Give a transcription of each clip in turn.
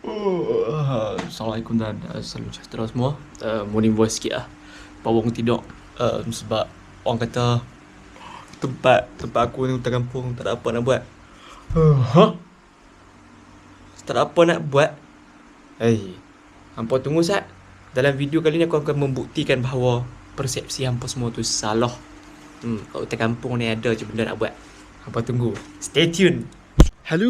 Uh, Assalamualaikum dan uh, salam sejahtera semua. Uh, morning voice sikit lah. Baru tidur. Uh, sebab orang kata tempat tempat aku ni hutan kampung tak ada apa nak buat. Uh, huh? Tak ada apa nak buat. Hei, hampa tunggu sat. Dalam video kali ni aku akan membuktikan bahawa persepsi hampa semua tu salah. Hmm, kat hutan kampung ni ada je benda nak buat. Hampa tunggu. Stay tune. Hello.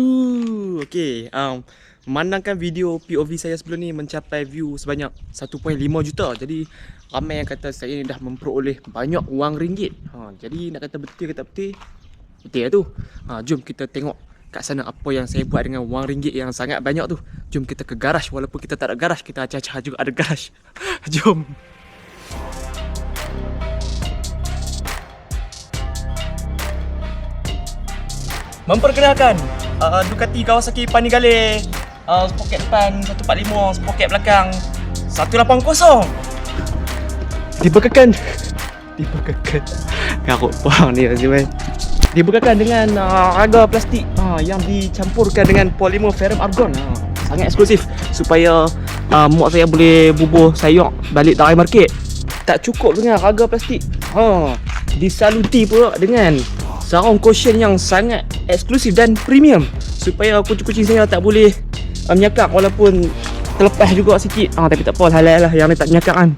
Okay, um, memandangkan video POV saya sebelum ni mencapai view sebanyak 1.5 juta. Jadi ramai yang kata saya ni dah memperoleh banyak wang ringgit. Ha, jadi nak kata betul ke tak betul? Betul lah tu. Ha, jom kita tengok kat sana apa yang saya buat dengan wang ringgit yang sangat banyak tu. Jom kita ke garaj walaupun kita tak ada garaj, kita acah-acah juga ada garaj. jom. Memperkenalkan uh, Ducati Kawasaki Panigale uh, Spoket depan 145 Spoket belakang. 180 Dibekalkan Dibekalkan Karut puang ni Azim Dibekalkan dengan uh, harga plastik uh, Yang dicampurkan dengan polimer ferrum argon. Uh, Sangat eksklusif Supaya uh, Mak saya boleh bubuh sayur Balik tarai market. Tak cukup dengan harga plastik. Uh, Disaluti pula dengan Sarung cushion yang sangat eksklusif dan premium Supaya kucing-kucing saya tak boleh uh, menyakak walaupun terlepas juga sikit. Ah, Tapi tak apa halal lah yang ni tak menyakak kan.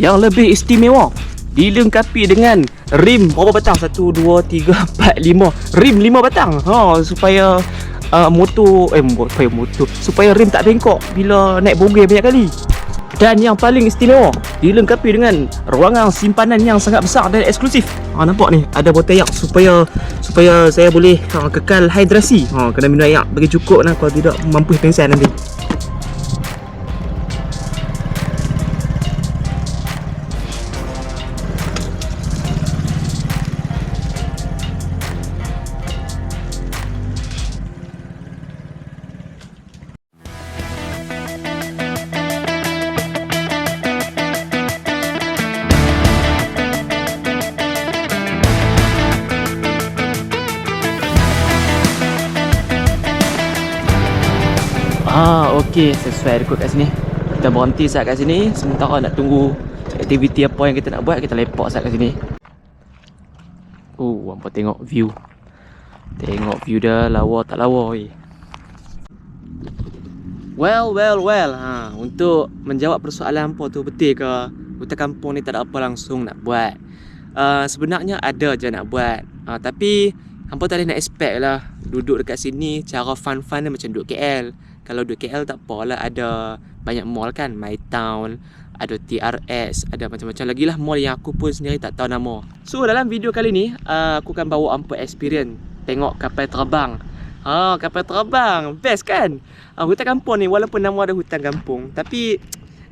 Yang lebih istimewa Dilengkapi dengan rim berapa batang? 1, 2, 3, 4, 5 Rim 5 batang. Ha, Supaya uh, motor Eh supaya motor Supaya rim tak bengkok bila naik bogey banyak kali dan yang paling istimewa dilengkapi dengan ruangan simpanan yang sangat besar dan eksklusif. Ha nampak ni ada botol air supaya supaya saya boleh ha, kekal hidrasi. Ha kena minum air bagi cukup lah kalau tidak mampu pingsan nanti. Okey, sesuai rekod kat sini. Kita berhenti saat kat sini sementara nak tunggu aktiviti apa yang kita nak buat, kita lepak saat kat sini. Oh, hampa tengok view. Tengok view dah lawa tak lawa weh. Well, well, well. Ha, untuk menjawab persoalan hampa tu betul ke hutan kampung ni tak ada apa langsung nak buat. Uh, sebenarnya ada je nak buat. Uh, tapi hampa tak boleh nak expect lah duduk dekat sini cara fun-fun dia macam duduk KL. Kalau duduk KL tak apalah ada banyak mall kan, My Town, ada TRS, ada macam-macam lagi lah mall yang aku pun sendiri tak tahu nama. So dalam video kali ni uh, aku akan bawa hampa experience tengok kapal terbang. Ha, kapal terbang. Best kan? Uh, hutan kampung ni walaupun nama ada hutan kampung tapi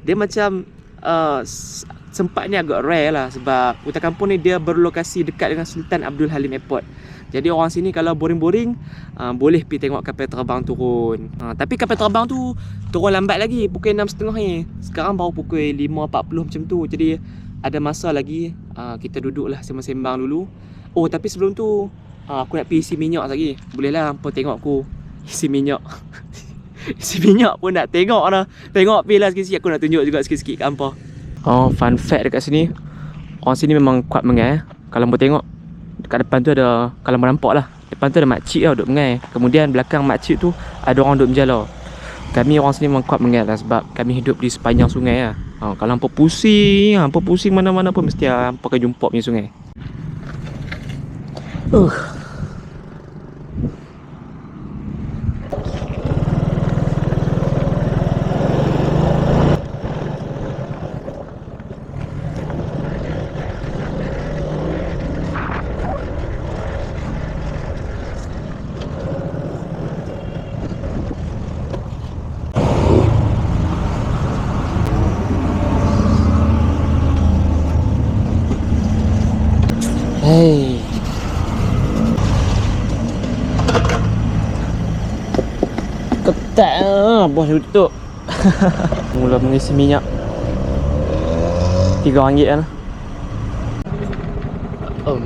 dia macam uh, sempatnya agak rare lah sebab hutan kampung ni dia berlokasi dekat dengan Sultan Abdul Halim Airport. Jadi orang sini kalau boring-boring uh, boleh pergi tengok kapal terbang turun. Uh, tapi kapal terbang tu turun lambat lagi pukul 6.30 ni. Sekarang baru pukul 5.40 macam tu. Jadi ada masa lagi uh, kita duduklah sembang-sembang dulu. Oh tapi sebelum tu uh, aku nak pergi isi minyak lagi. Bolehlah hampa tengok aku isi minyak. isi minyak pun nak tengok lah. Tengok pergi lah sikit-sikit aku nak tunjuk juga sikit-sikit kat hampa. Oh fun fact dekat sini. Orang sini memang kuat mengai. Kalau hampa tengok dekat depan tu ada kalau nampak lah depan tu ada makcik tau duduk mengai kemudian belakang makcik tu ada orang duduk menjala kami orang sini memang kuat mengai lah sebab kami hidup di sepanjang sungai lah ha, kalau hampa pusing hampa pusing mana-mana pun mesti hampa akan jumpa punya sungai uh. Ketat ah, bos tutup. Mula mengisi minyak. RM3 kan. Um,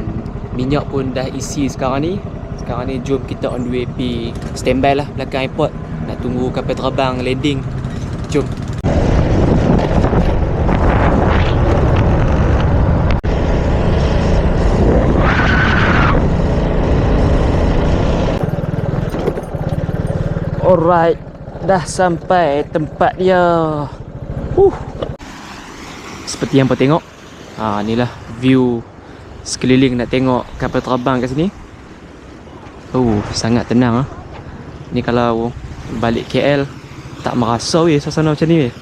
minyak pun dah isi sekarang ni. Sekarang ni jom kita on the way pergi standby lah belakang airport. Nak tunggu kapal terbang landing. Jom. Alright, dah sampai tempat dia. Huh. Seperti yang kau tengok. Ha, inilah view sekeliling nak tengok kapal terbang kat sini. Oh, sangat tenang ah. Ni kalau balik KL tak merasa weh suasana macam ni weh.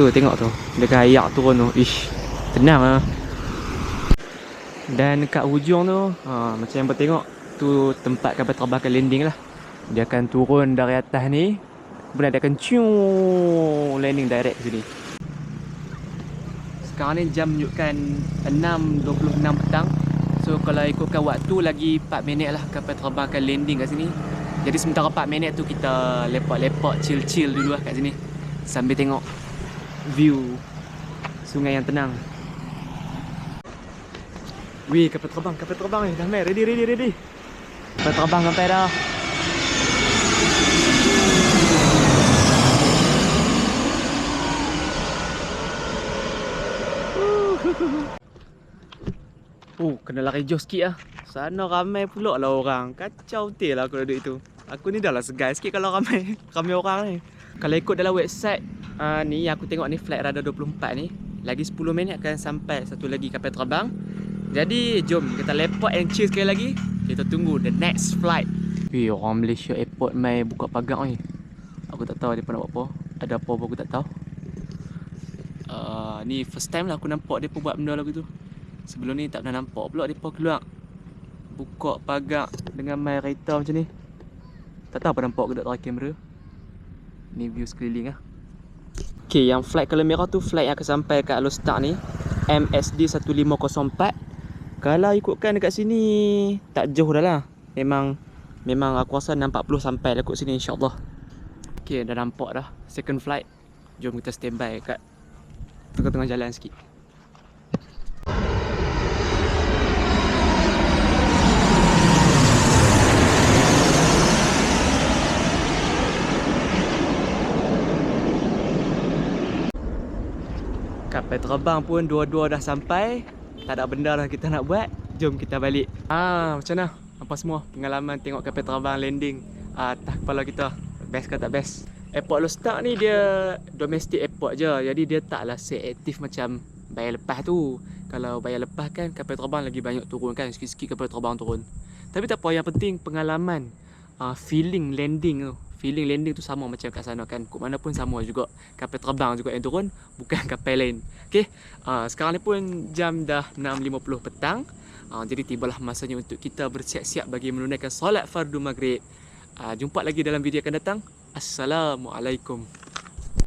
Tu tengok tu. Dekat ayak turun tu. Ish, tenang ah. Dan kat hujung tu, ha, macam yang kau tengok, tu tempat kapal terbang akan landing lah. Dia akan turun dari atas ni Kemudian dia akan cium Landing direct ke sini. Sekarang ni jam menunjukkan 6.26 petang. So kalau ikutkan waktu lagi 4 minit lah Kapal terbang akan landing kat sini. Jadi sementara 4 minit tu kita lepak-lepak chill-chill dulu lah kat sini. Sambil tengok view sungai yang tenang. Wih kapal terbang, kapal terbang ni. Dah mai ready ready ready. Kapal terbang sampai dah Oh, kena lari jauh sikit lah. Sana ramai pula lah orang. Kacau betul lah aku duduk itu. Aku ni dah lah segar sikit kalau ramai ramai orang ni. Kalau ikut dalam website uh, ni aku tengok ni flight Radar 24 ni. Lagi 10 minit akan sampai satu lagi kapal terbang. Jadi jom kita lepak and chill sekali lagi. Kita tunggu the next flight. Wih, orang Malaysia airport mai buka pagar ni. Aku tak tahu dia pun nak buat apa. Ada apa pun aku tak tahu. Uh, ni first time lah aku nampak dia pun buat benda lagu tu. Sebelum ni tak pernah nampak pula pun keluar buka pagar dengan main kereta macam ni. Tak tahu apa nampak ke tahu kamera. Ni view sekeliling ah. Okay, yang flight color merah tu flight yang akan sampai kat Alostar ni MSD 1504. Kalau ikutkan dekat sini tak jauh dah lah. Memang memang aku rasa 640 sampai lah kat sini insya-Allah. Okay, dah nampak dah second flight. Jom kita standby kat tengah-tengah jalan sikit. Kapal terbang pun dua-dua dah sampai. Tak ada benda dah kita nak buat. Jom kita balik. Ah, macam mana? Apa semua pengalaman tengok kapal terbang landing ah, atas kepala kita? Best ke tak best? Airport Lostak ni dia domestic airport je. Jadi dia taklah seaktif macam bayar lepas tu. Kalau bayar lepas kan kapal terbang lagi banyak turun kan. Sikit-sikit kapal terbang turun. Tapi tak apa. Yang penting pengalaman. Uh, feeling landing tu. Feeling landing tu sama macam kat sana kan. Kut mana pun sama juga. Kapal terbang juga yang turun. Bukan kapal lain. Okay. Uh, sekarang ni pun jam dah 6.50 petang. Uh, jadi tibalah masanya untuk kita bersiap-siap bagi menunaikan solat fardu maghrib. Uh, jumpa lagi dalam video akan datang. Assalamualaikum.